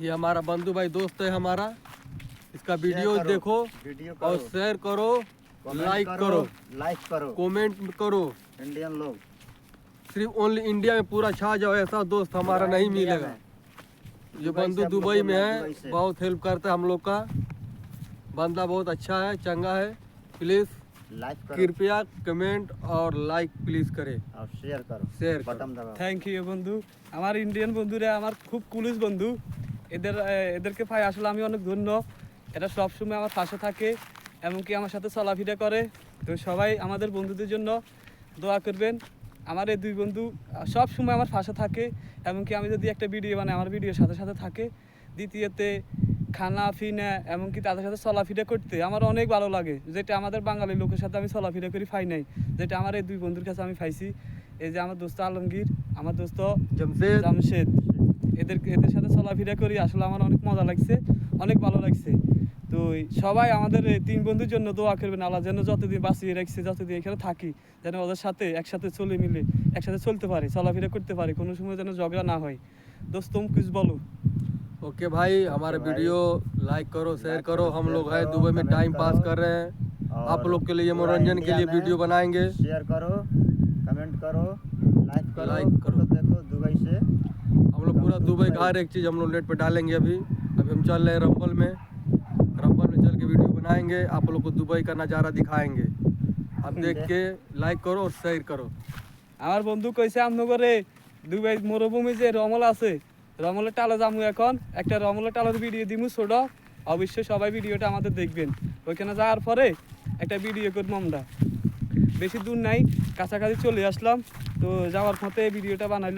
ये हमारा बंधु भाई दोस्त है हमारा। इसका वीडियो देखो वीडियो और शेयर करो लाइक करो लाइक करो। कमेंट करो। इंडियन लोग। सिर्फ़ ओनली इंडिया में पूरा छा जाओ ऐसा दोस्त हमारा नहीं मिलेगा। जो बंधु दुबई में है बहुत हेल्प करता है हम लोग का। बंदा बहुत अच्छा है चंगा है। प्लीज़ लाइक कृपया कमेंट और लाइक प्लीज़ करे। और शेयर करो। शेयर थैंक यू बंधु। हमारे इंडियन बंधु रहे हमारे खूब कुलिस बंधु। এদের এদেরকে ভাই আসলে আমি অনেক ধন্য। এটা সবসময় আমার পাশে থাকে এমনকি আমার সাথে চলাফেরা করে। তো সবাই আমাদের বন্ধুদের জন্য দোয়া করবেন। আমার এই দুই বন্ধু সব সময় আমার পাশে থাকে এমনকি আমি যদি একটা ভিডিও বানাই আমার ভিডিওর সাথে সাথে থাকে। দ্বিতীয়তে খানা ফিনা এমনকি তাদের সাথে চলাফিরা করতে আমার অনেক ভালো লাগে। যেটা আমাদের বাঙালি লোকের সাথে আমি চলাফিরা করি ফাই নাই। যেটা আমার এই দুই বন্ধুর কাছে আমি পাইছি। এই যে আমার দোস্ত আলমগীর আমার দোস্ত জামশেদ। জামশেদ। এদের এদের সাথে চলাফেরা করি আসলে আমার অনেক মজা লাগছে অনেক ভালো লাগছে তো এই সবাই আমাদের এই তিন বন্ধুর জন্য দোয়া করবেন আল্লাহ যেন যতদিন বাঁচিয়ে রাখছে যতদিন এখানে থাকি যেন ওদের সাথে একসাথে চলে মিলে একসাথে চলতে পারে চলাফেরা করতে পারে কোনো সময় যেন ঝগড়া না হয় দোস্ত তুম कुछ বলো ओके भाई हमारे भाई, वीडियो लाइक करो शेयर लाइक करो करो, हम शेयर लोग है करो, दुबई में कमेंट टाइम पास करो। कर रहे हैं और आप लोग के लिए पूरा मनोरंजन के इंडिया लिए में वीडियो बनाएंगे शेयर करो कमेंट करो लाइक करो लाइक करो। फोटो देखो दुबई से हम लोग पूरा दुबई का हर एक चीज़ हम लोग नेट पे डालेंगे अभी अभी हम चल रहे हैं रंबल में रंबल में चल के वीडियो बनाएंगे आप लोग को दुबई का नज़ारा दिखाएंगे आप देख के लाइक करो और शेयर करो আমার বন্ধু কইছে আমনগরে দুবাই মরুভূমি যে রমল আছে রমলের টালে যামু এখন একটা রমলের টালের ভিডিও দিমু ছোট অবশ্যই সবাই ভিডিওটা আমাদের দেখবেন ওইখানে যাওয়ার পরে একটা ভিডিও করবো আমরা বেশি দূর নাই কাছাকাছি চলে আসলাম তো যাওয়ার পথে ভিডিওটা বানাইলাম